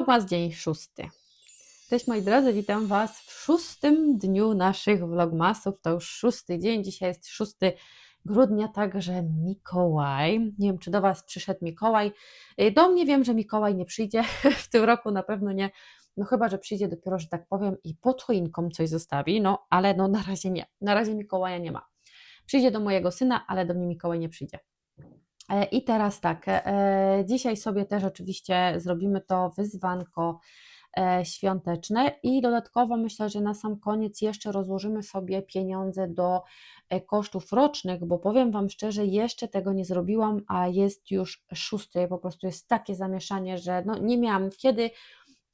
Vlogmas dzień szósty. Cześć moi drodzy, witam Was w szóstym dniu naszych vlogmasów. To już szósty dzień, dzisiaj jest 6 grudnia, także Mikołaj. Nie wiem, czy do Was przyszedł Mikołaj. Y, Do mnie wiem, że Mikołaj nie przyjdzie w tym roku, na pewno nie. No chyba, że przyjdzie dopiero, że tak powiem, i pod choinką coś zostawi, no ale no na razie nie. Na razie Mikołaja nie ma. Przyjdzie do mojego syna, ale do mnie Mikołaj nie przyjdzie. E, I teraz tak, e, dzisiaj sobie też oczywiście zrobimy to wyzwanko e, świąteczne i dodatkowo myślę, że na sam koniec jeszcze rozłożymy sobie pieniądze do e, kosztów rocznych, bo powiem Wam szczerze, jeszcze tego nie zrobiłam, a jest już szósty, po prostu jest takie zamieszanie, że no nie miałam kiedy,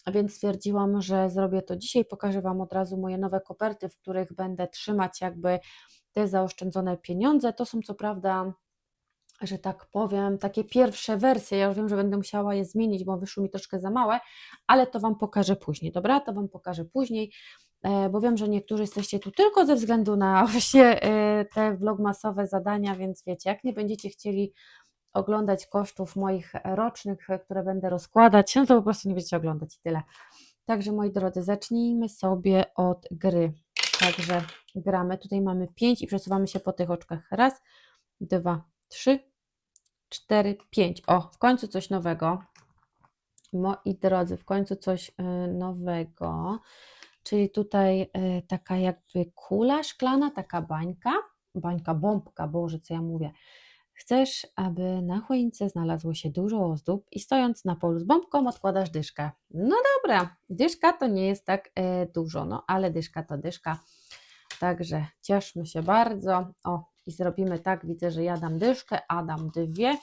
więc stwierdziłam, że zrobię to dzisiaj. Pokażę Wam od razu moje nowe koperty, w których będę trzymać jakby te zaoszczędzone pieniądze. To są co prawda że tak powiem, takie pierwsze wersje. Ja już wiem, że będę musiała je zmienić, bo wyszły mi troszkę za małe, ale to Wam pokażę później, dobra? To Wam pokażę później, e, bo wiem, że niektórzy jesteście tu tylko ze względu na właśnie e, te vlogmasowe zadania, więc wiecie, jak nie będziecie chcieli oglądać kosztów moich rocznych, e, które będę rozkładać, no to po prostu nie będziecie oglądać i tyle. Także moi drodzy, zacznijmy sobie od gry. Także gramy. Tutaj mamy 5 i przesuwamy się po tych oczkach. Raz, dwa, trzy, cztery, pięć. O, w końcu coś nowego. Moi drodzy, w końcu coś y, nowego. Czyli tutaj y, taka jakby kula szklana, taka bańka. Bańka, bombka, Boże, co ja mówię. Chcesz, aby na choince znalazło się dużo ozdób i stojąc na polu z bombką odkładasz dyszkę. No dobra, dyszka to nie jest tak e, dużo, no ale dyszka to dyszka. Także cieszmy się bardzo. O, i zrobimy tak, widzę, że ja dam dyszkę, a dam dwie,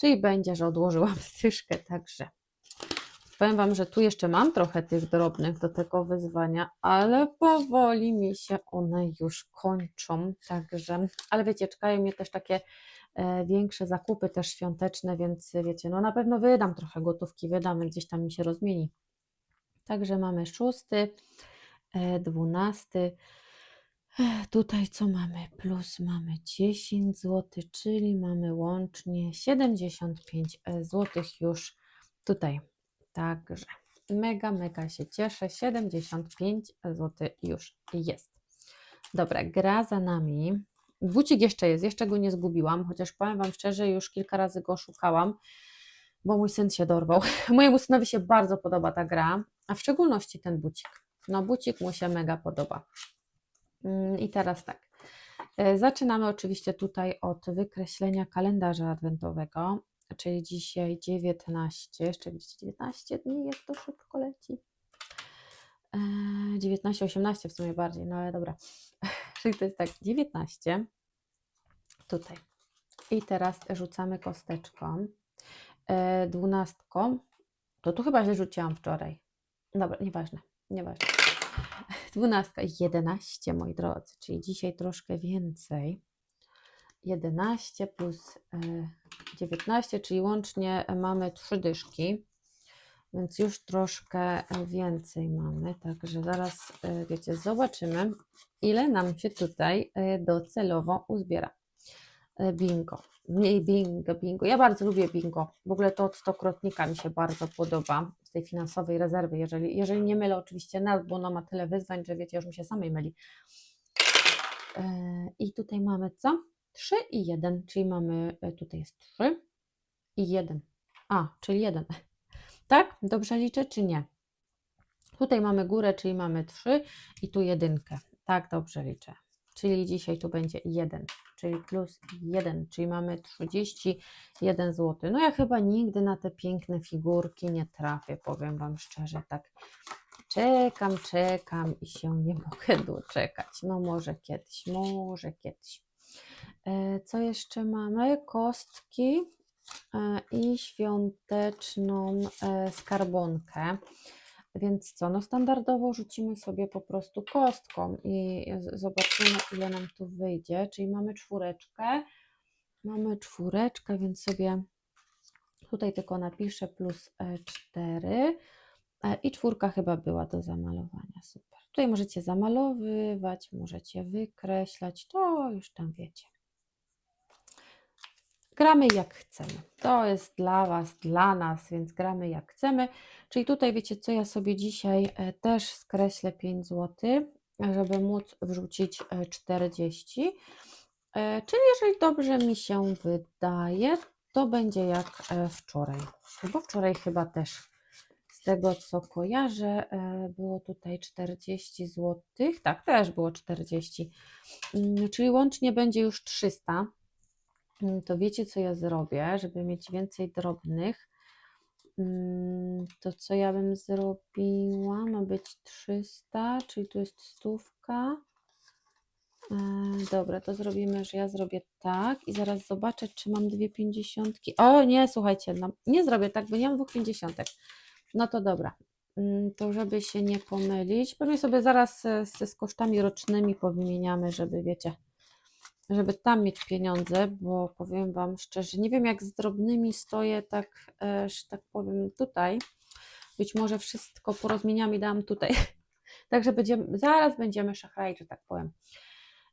czyli będzie, że odłożyłam dyszkę, także powiem Wam, że tu jeszcze mam trochę tych drobnych do tego wyzwania, ale powoli mi się one już kończą, także, ale wiecie, czekają mnie też takie e, większe zakupy też świąteczne, więc wiecie, no na pewno wydam trochę gotówki, wydam, gdzieś tam mi się rozmieni. Także mamy szósty, e, dwunasty, Tutaj co mamy? Plus mamy 10 zł, czyli mamy łącznie 75 zł już tutaj. Także mega, mega się cieszę. 75 zł już jest. Dobra, gra za nami. Bucik jeszcze jest, jeszcze go nie zgubiłam, chociaż powiem Wam szczerze, już kilka razy go szukałam, bo mój syn się dorwał. Mojemu synowi się bardzo podoba ta gra, a w szczególności ten bucik. No, bucik mu się mega podoba. Mm, I teraz tak. E, zaczynamy oczywiście tutaj od wykreślenia kalendarza adwentowego, czyli dzisiaj 19, jeszcze widzicie 19 dni, jak to szybko leci. 19, 18 w sumie bardziej, no ale dobra. Czyli to jest tak, 19 tutaj. I teraz rzucamy kosteczką. E, Dwunastką, to tu chyba źle rzuciłam wczoraj. Dobra, nieważne, nieważne. Dwunastka, 11, moi drodzy, czyli dzisiaj troszkę więcej. 11 plus e, 19, czyli łącznie mamy trzy dyszki, więc już troszkę więcej mamy. Także zaraz, e, wiecie, zobaczymy, ile nam się tutaj e, docelowo uzbiera. E, Bingo. Mniej bingo, bingo. Ja bardzo lubię bingo. W ogóle to od stokrotnika mi się bardzo podoba z tej finansowej rezerwy. Jeżeli, jeżeli nie mylę, oczywiście nawet, bo ona ma tyle wyzwań, że wiecie, już mi się samej myli. E, I tutaj mamy co? 3 i 1, czyli mamy, e, tutaj jest 3 i 1. A, czyli 1. Tak? Dobrze liczę, czy nie? Tutaj mamy górę, czyli mamy 3 i tu jedynkę. Tak, dobrze liczę. Czyli dzisiaj tu będzie 1, czyli plus 1, czyli mamy 31 zł. No ja chyba nigdy na te piękne figurki nie trafię, powiem Wam szczerze, tak czekam, czekam i się nie mogę doczekać. No może kiedyś, może kiedyś. E, Co jeszcze mamy? Kostki e, i świąteczną e, skarbonkę. Więc co, no standardowo rzucimy sobie po prostu kostką i zobaczymy, ile nam tu wyjdzie. Czyli mamy czwóreczkę, mamy czwóreczkę, więc sobie tutaj tylko napiszę plus 4 i czwórka chyba była do zamalowania, super. Tutaj możecie zamalowywać, możecie wykreślać, to już tam wiecie. Gramy jak chcemy. To jest dla Was, dla nas, więc gramy jak chcemy. Czyli tutaj wiecie co, ja sobie dzisiaj e, też skreślę 5 zł, żeby móc wrzucić e, 40. E, Czyli jeżeli dobrze mi się wydaje, to będzie jak e, wczoraj. Bo wczoraj chyba też z tego co kojarzę, e, było tutaj 40 zł. Tak, też było 40. Mm, Czyli łącznie będzie już 300. To wiecie, co ja zrobię, żeby mieć więcej drobnych. Mm, To co ja bym zrobiła? Ma być 300, czyli tu jest stówka. E, Dobra, to zrobimy, że ja zrobię tak i zaraz zobaczę, czy mam dwie pięćdziesiątki. O nie, słuchajcie, no, nie zrobię tak, bo nie mam dwóch pięćdziesiątek. No to dobra. Mm, To żeby się nie pomylić, pewnie sobie zaraz e, z, z kosztami rocznymi powymieniamy, żeby wiecie, żeby tam mieć pieniądze, bo powiem Wam szczerze, nie wiem jak z drobnymi stoję, tak, e, że tak powiem tutaj. Być może wszystko porozmieniam i dam tutaj. Także będziemy, zaraz będziemy szachrać, że tak powiem.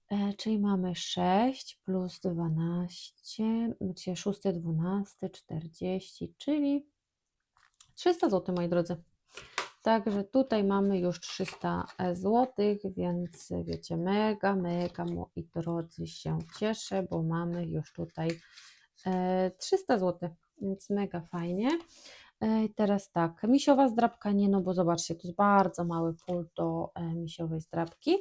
E, czyli mamy 6 plus 12, czyli 6, 12, 40, czyli 300 zł, moi drodzy. Także tutaj mamy już 300 zł, więc wiecie, mega, mega, moi drodzy, się cieszę, bo mamy już tutaj e, 300 zł, więc mega fajnie. E, i teraz tak, misiowa zdrabka nie, no bo zobaczcie, to jest bardzo mały pól do e, misiowej zdrabki,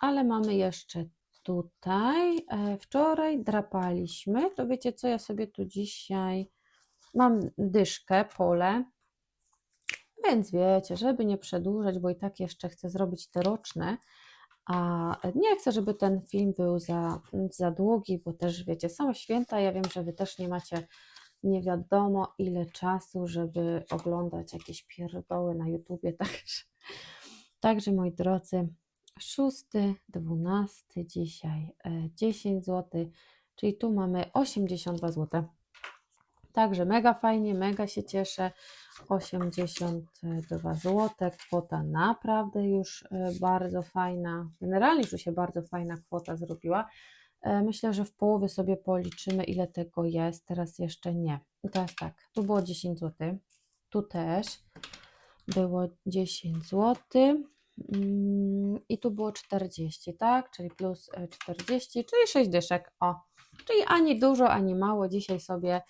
ale mamy jeszcze tutaj, e, wczoraj drapaliśmy, to wiecie co, ja sobie tu dzisiaj mam dyszkę, pole, więc wiecie, żeby nie przedłużać, bo i tak jeszcze chcę zrobić te roczne, a nie chcę, żeby ten film był za, za długi, bo też wiecie, są święta, ja wiem, że wy też nie macie nie wiadomo ile czasu, żeby oglądać jakieś pierdoły na YouTubie, także, także moi drodzy, 6, 12 dzisiaj e, 10 zł, czyli tu mamy 82 zł. Także mega fajnie, mega się cieszę. 82 zł, kwota naprawdę już e, bardzo fajna. Generalnie już się bardzo fajna kwota zrobiła. E, Myślę, że w połowie sobie policzymy, ile tego jest. Teraz jeszcze nie. I teraz tak, tu było 10 zł, tu też było 10 zł. mm, I tu było 40, tak? Czyli plus e, 40, czyli 6 dyszek. O, czyli ani dużo, ani mało. Dzisiaj sobie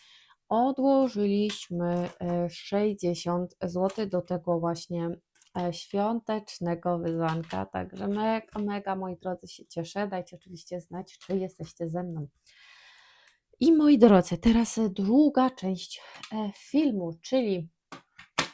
odłożyliśmy e, 60 zł do tego właśnie e, świątecznego wyzwanka. Także mega, mega, moi drodzy, się cieszę. Dajcie oczywiście znać, czy jesteście ze mną. I moi drodzy, teraz e, druga część e, filmu, czyli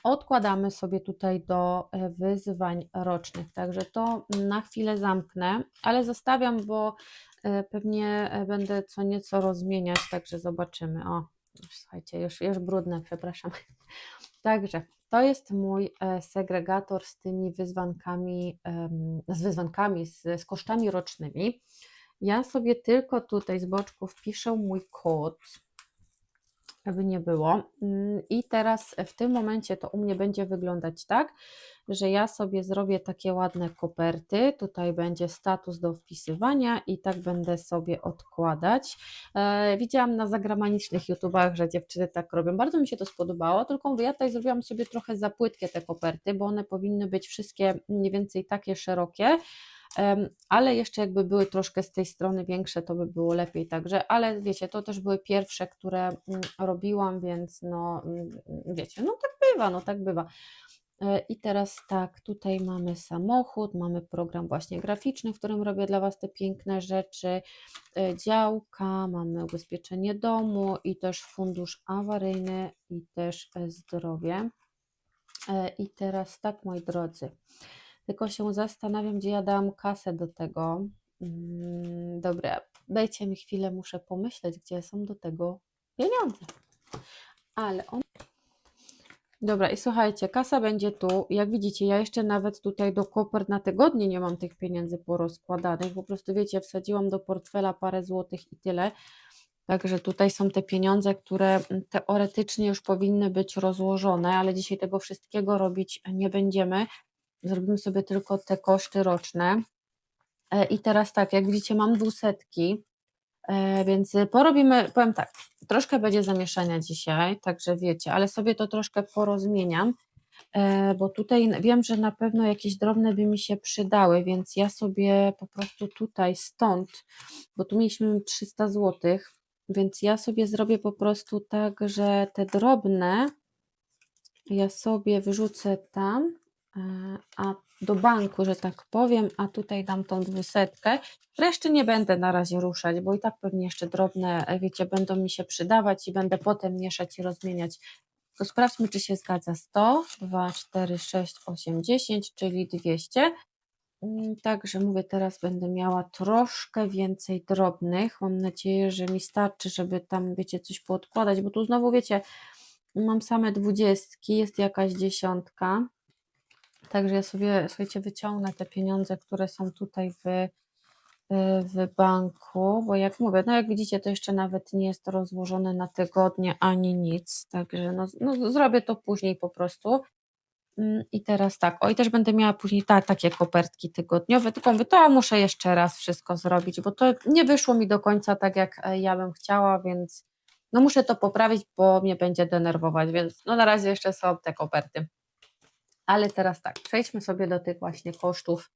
odkładamy sobie tutaj do e, wyzwań rocznych. Także to na chwilę zamknę, ale zostawiam, bo e, pewnie e, będę co nieco rozmieniać, także zobaczymy. O, słuchajcie, już, już brudne, przepraszam. Także to jest mój e, segregator z tymi wyzwankami, z wyzwankami, z, z kosztami rocznymi. Ja sobie tylko tutaj z boczku wpiszę mój kod, żeby nie było. Mm, I teraz w tym momencie to u mnie będzie wyglądać tak, że ja sobie zrobię takie ładne koperty. Tutaj będzie status do wpisywania i tak będę sobie odkładać. E, widziałam na zagranicznych YouTubach, że dziewczyny tak robią. Bardzo mi się to spodobało, tylko ja tutaj zrobiłam sobie trochę za płytkie te koperty, bo one powinny być wszystkie mniej więcej takie szerokie. Ale jeszcze jakby były troszkę z tej strony większe, to by było lepiej także, ale wiecie, to też były pierwsze, które mm, robiłam, więc no mm, wiecie, no tak bywa, no tak bywa. E, I teraz tak, tutaj mamy samochód, mamy program właśnie graficzny, w którym robię dla Was te piękne rzeczy, e, działka, mamy ubezpieczenie domu i też fundusz awaryjny i też e, zdrowie. I teraz tak, moi drodzy, tylko się zastanawiam, gdzie ja dałam kasę do tego. Mm, Dobra, dajcie mi chwilę, muszę pomyśleć, gdzie są do tego pieniądze. Ale on. Dobra, i słuchajcie, kasa będzie tu. Jak widzicie, ja jeszcze nawet tutaj do kopert na tygodnie nie mam tych pieniędzy porozkładanych. Po prostu wiecie, wsadziłam do portfela parę złotych i tyle. Także tutaj są te pieniądze, które teoretycznie już powinny być rozłożone, ale dzisiaj tego wszystkiego robić nie będziemy. Zrobimy sobie tylko te koszty roczne. E, I teraz tak, jak widzicie, mam dwusetki. E, więc porobimy, powiem tak, troszkę będzie zamieszania dzisiaj, także wiecie, ale sobie to troszkę porozmieniam, e, bo tutaj wiem, że na pewno jakieś drobne by mi się przydały, więc ja sobie po prostu tutaj stąd, bo tu mieliśmy 300 zł, więc ja sobie zrobię po prostu tak, że te drobne ja sobie wyrzucę tam, a do banku, że tak powiem, a tutaj dam tą dwusetkę. Reszty nie będę na razie ruszać, bo i tak pewnie jeszcze drobne, wiecie, będą mi się przydawać i będę potem mieszać i rozmieniać. To sprawdźmy, czy się zgadza. 100, 2, 4, 6, 8, 10, czyli 200. Mm, Także mówię, teraz będę miała troszkę więcej drobnych. Mam nadzieję, że mi starczy, żeby tam, wiecie, coś poodkładać, bo tu znowu, wiecie, mam same dwudziestki, jest jakaś dziesiątka. Także ja sobie, słuchajcie, wyciągnę te pieniądze, które są tutaj w, w banku, bo jak mówię, no jak widzicie, to jeszcze nawet nie jest rozłożone na tygodnie ani nic, także no, no zrobię to później po prostu. Mm, I teraz tak, o i też będę miała później ta, takie kopertki tygodniowe, tylko mówię, to muszę jeszcze raz wszystko zrobić, bo to nie wyszło mi do końca tak, jak e, ja bym chciała, więc no muszę to poprawić, bo mnie będzie denerwować, więc no na razie jeszcze są te koperty. Ale teraz tak, przejdźmy sobie do tych właśnie kosztów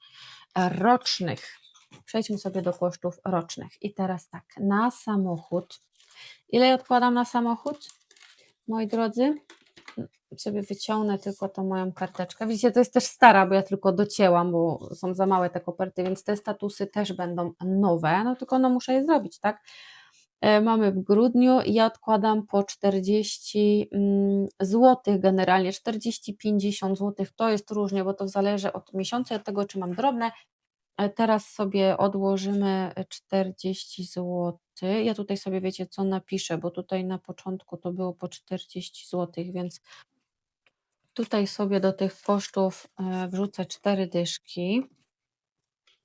e, rocznych. Przejdźmy sobie do kosztów rocznych. I teraz tak, na samochód. Ile odkładam na samochód, moi drodzy? Sobie wyciągnę tylko tą moją karteczkę. Widzicie, to jest też stara, bo ja tylko docięłam, bo są za małe te koperty, więc te statusy też będą nowe, no tylko no muszę je zrobić, tak? E, Mamy w grudniu, ja odkładam po 40 mm, zł generalnie, 40-50 zł, to jest różnie, bo to zależy od miesiąca od tego, czy mam drobne. E, Teraz sobie odłożymy e, 40 zł. Ja tutaj sobie wiecie, co napiszę, bo tutaj na początku to było po 40 zł, więc tutaj sobie do tych kosztów e, wrzucę 4 dyszki.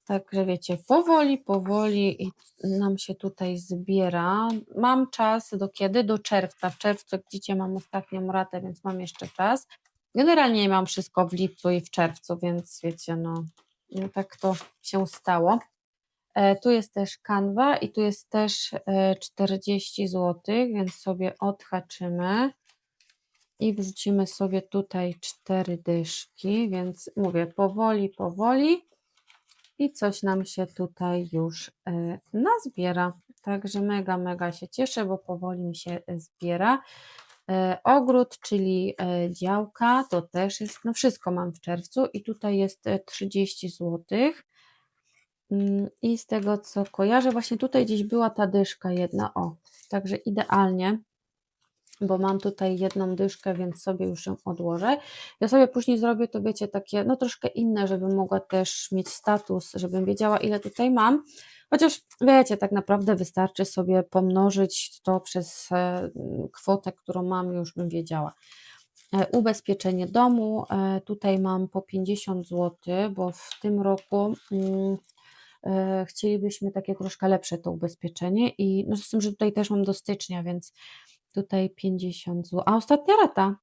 Także wiecie, powoli, powoli nam się tutaj zbiera. Mam czas do kiedy? Do czerwca. W czerwcu, widzicie, mam ostatnią ratę, więc mam jeszcze czas. Generalnie mam wszystko w lipcu i w czerwcu, więc wiecie, no, no tak to się stało. E, tu jest też kanwa i tu jest też e, 40 zł, więc sobie odhaczymy i wrzucimy sobie tutaj cztery dyszki, więc mówię powoli, powoli i coś nam się tutaj już e, nazbiera. Także mega, mega się cieszę, bo powoli mi się e, zbiera. E, Ogród, czyli działka, to też jest, no wszystko mam w czerwcu i tutaj jest e, 30 zł. Mm, I z tego co kojarzę, właśnie tutaj gdzieś była ta dyszka jedna, o, także idealnie bo mam tutaj jedną dyszkę, więc sobie już ją odłożę. Ja sobie później zrobię to, wiecie, takie, no troszkę inne, żebym mogła też mieć status, żebym wiedziała, ile tutaj mam. Chociaż wiecie, tak naprawdę wystarczy sobie pomnożyć to przez e, kwotę, którą mam, już bym wiedziała. E, Ubezpieczenie domu, e, tutaj mam po 50 zł, bo w tym roku mm, chcielibyśmy takie troszkę lepsze to ubezpieczenie i no z tym, że tutaj też mam do stycznia, więc Tutaj 50 zł. A ostatnia rata.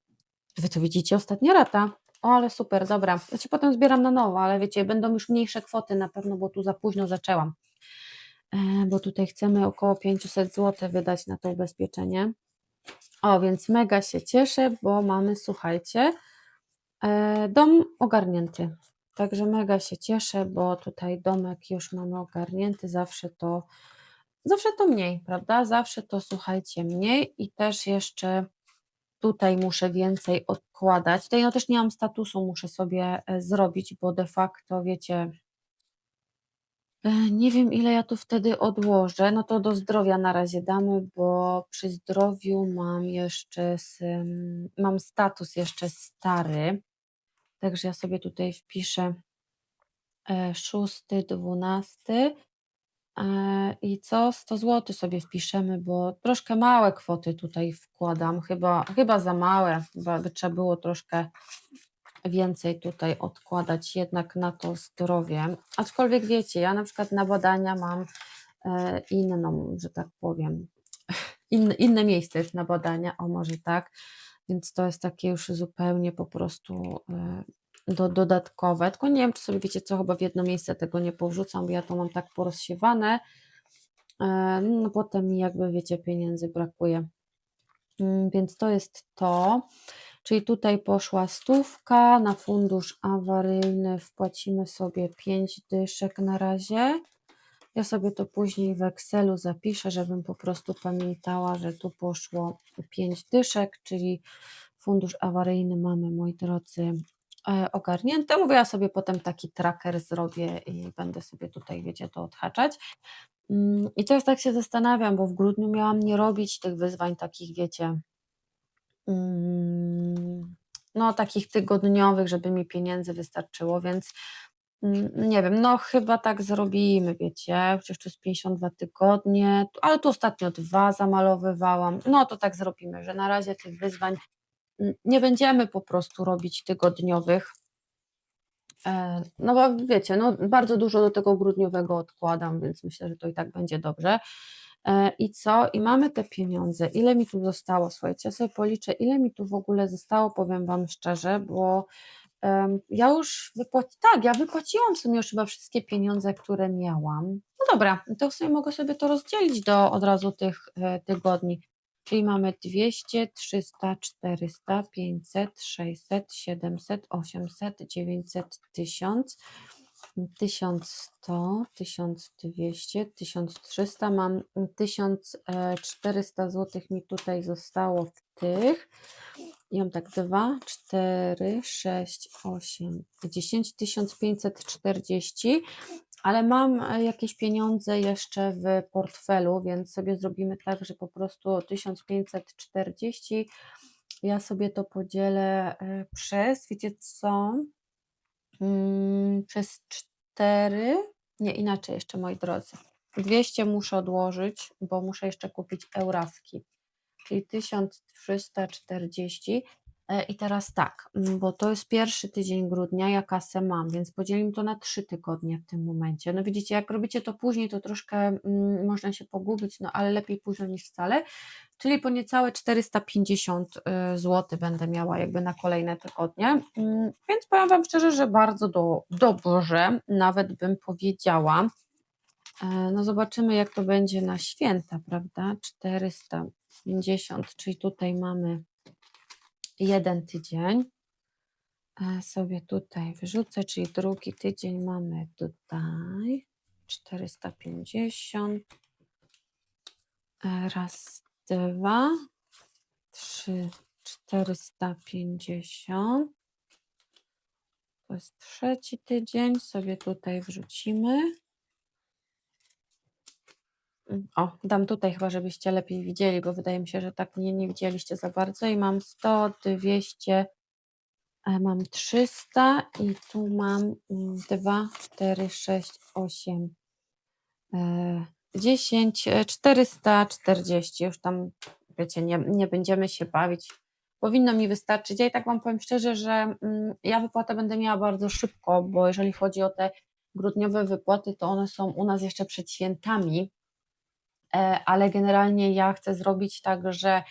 Wy to widzicie, ostatnia rata. O, ale super, dobra. Ja się potem zbieram na nowo, ale wiecie, będą już mniejsze kwoty na pewno, bo tu za późno zaczęłam. E, bo tutaj chcemy około 500 zł wydać na to ubezpieczenie. O, więc mega się cieszę, bo mamy, słuchajcie, e, dom ogarnięty. Także mega się cieszę, bo tutaj domek już mamy ogarnięty, zawsze to Zawsze to mniej, prawda? Zawsze to słuchajcie mniej i też jeszcze tutaj muszę więcej odkładać. Tutaj no też nie mam statusu, muszę sobie e, zrobić, bo de facto wiecie, e, nie wiem ile ja tu wtedy odłożę. No to do zdrowia na razie damy, bo przy zdrowiu mam jeszcze mam status jeszcze stary. Także ja sobie tutaj wpiszę e, szósty, dwunasty. Eee, I co? 100 zł sobie wpiszemy, bo troszkę małe kwoty tutaj wkładam, chyba, chyba za małe, chyba by trzeba było troszkę więcej tutaj odkładać jednak na to zdrowie. Aczkolwiek wiecie, ja na przykład na badania mam e, inną, że tak powiem, in, inne miejsce jest na badania, o może tak, więc to jest takie już zupełnie po prostu e, do, dodatkowe, tylko nie wiem, czy sobie wiecie co, chyba w jedno miejsce tego nie powrzucam, bo ja to mam tak porozsiewane, E, no potem mi jakby wiecie, pieniędzy brakuje. Mm, Więc to jest to. Czyli tutaj poszła stówka na fundusz awaryjny, wpłacimy sobie 5 dyszek na razie. Ja sobie to później w Excelu zapiszę, żebym po prostu pamiętała, że tu poszło 5 dyszek, czyli fundusz awaryjny mamy, moi drodzy, ogarnięte. Mówię, ja sobie potem taki tracker zrobię i będę sobie tutaj, wiecie, to odhaczać. Mm, I teraz tak się zastanawiam, bo w grudniu miałam nie robić tych wyzwań takich, wiecie, mm, no takich tygodniowych, żeby mi pieniędzy wystarczyło, więc mm, nie wiem, no chyba tak zrobimy, wiecie, przecież to jest 52 tygodnie, ale tu ostatnio dwa zamalowywałam, no to tak zrobimy, że na razie tych wyzwań nie będziemy po prostu robić tygodniowych, E, No bo wiecie, no bardzo dużo do tego grudniowego odkładam, więc myślę, że to i tak będzie dobrze. E, I co? I mamy te pieniądze. Ile mi tu zostało? Słuchajcie, ja sobie policzę, ile mi tu w ogóle zostało, powiem Wam szczerze, bo em, ja już wypłaci... tak, ja wypłaciłam w sumie już chyba wszystkie pieniądze, które miałam. No dobra, to w sumie mogę sobie to rozdzielić do od razu tych e, tygodni. Czyli mamy 200, 300, 400, 500, 600, 700, 800, 900, 1000, 1100, 1200, 1300. Mam 1400 zł mi tutaj zostało w tych. I mam tak 2, 4, 6, 8, 10, 1540 ale mam e, jakieś pieniądze jeszcze w portfelu, więc sobie zrobimy tak, że po prostu 1540 ja sobie to podzielę e, przez, wiecie co, Mm, przez 4, nie inaczej jeszcze moi drodzy, 200 muszę odłożyć, bo muszę jeszcze kupić euraski, czyli 1340 E, I teraz tak, bo to jest pierwszy tydzień grudnia, ja kasę mam, więc podzielimy to na trzy tygodnie w tym momencie. No widzicie, jak robicie to później, to troszkę mm, można się pogubić, no ale lepiej późno niż wcale. Czyli po niecałe 450 zł będę miała jakby na kolejne tygodnie. Więc powiem Wam szczerze, że bardzo do, dobrze, nawet bym powiedziała. E, No zobaczymy, jak to będzie na święta, prawda? 450, czyli tutaj mamy jeden tydzień. E, Sobie tutaj wyrzucę, czyli drugi tydzień mamy tutaj 450. E, Raz, dwa, trzy, 450. To jest trzeci tydzień, sobie tutaj wrzucimy. O, dam tutaj chyba, żebyście lepiej widzieli, bo wydaje mi się, że tak nie, nie widzieliście za bardzo. I mam 100, 200, e, mam 300 i tu mam 2, 4, 6, 8, 10, 440. Już tam, wiecie, nie, nie będziemy się bawić. Powinno mi wystarczyć. Ja i tak Wam powiem szczerze, że mm, ja wypłatę będę miała bardzo szybko, bo jeżeli chodzi o te grudniowe wypłaty, to one są u nas jeszcze przed świętami, ale generalnie ja chcę zrobić tak, że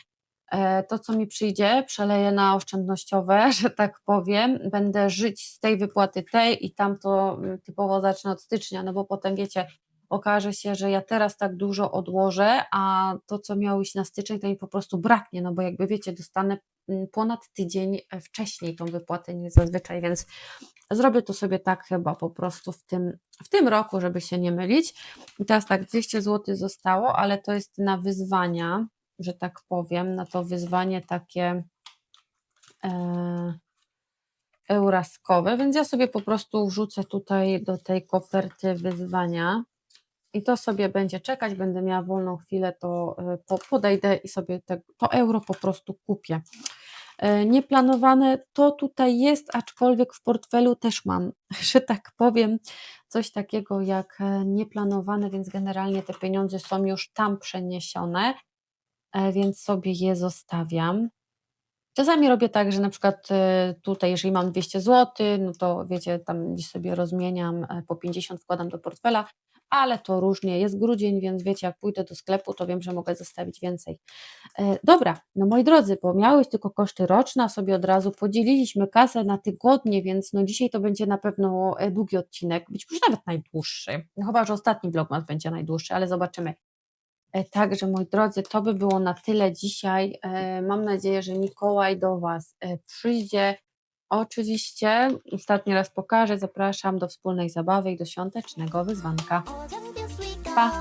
e, to, co mi przyjdzie, przeleję na oszczędnościowe, że tak powiem. Będę żyć z tej wypłaty tej i tamto mm, typowo zacznę od stycznia, no bo potem wiecie, okaże się, że ja teraz tak dużo odłożę, a to, co miało iść na styczeń, to mi po prostu braknie, no bo jakby wiecie, dostanę mm, ponad tydzień e, wcześniej tą wypłatę niż zazwyczaj, więc zrobię to sobie tak chyba po prostu w tym, w tym roku, żeby się nie mylić. I teraz tak, 200 zł zostało, ale to jest na wyzwania, że tak powiem, na to wyzwanie takie e, euraskowe, więc ja sobie po prostu wrzucę tutaj do tej koperty wyzwania i to sobie będzie czekać, będę miała wolną chwilę, to e, po, podejdę i sobie te, to euro po prostu kupię. E, Nieplanowane to tutaj jest, aczkolwiek w portfelu też mam, że tak powiem, coś takiego jak e, nieplanowane, więc generalnie te pieniądze są już tam przeniesione, więc sobie je zostawiam. Czasami robię tak, że na przykład tutaj, jeżeli mam 200 zł, no to wiecie, tam gdzieś sobie rozmieniam, po 50 wkładam do portfela, ale to różnie. Jest grudzień, więc wiecie, jak pójdę do sklepu, to wiem, że mogę zostawić więcej. E, Dobra, no moi drodzy, bo miały być tylko koszty roczne, sobie od razu podzieliliśmy kasę na tygodnie, więc no dzisiaj to będzie na pewno e, długi odcinek, być może nawet najdłuższy. No chyba, że ostatni vlogmas będzie najdłuższy, ale zobaczymy. E, Także, moi drodzy, to by było na tyle dzisiaj. Mam nadzieję, że Mikołaj do Was przyjdzie. Oczywiście, ostatni raz pokażę, zapraszam do wspólnej zabawy i do świątecznego wyzwanka. Pa!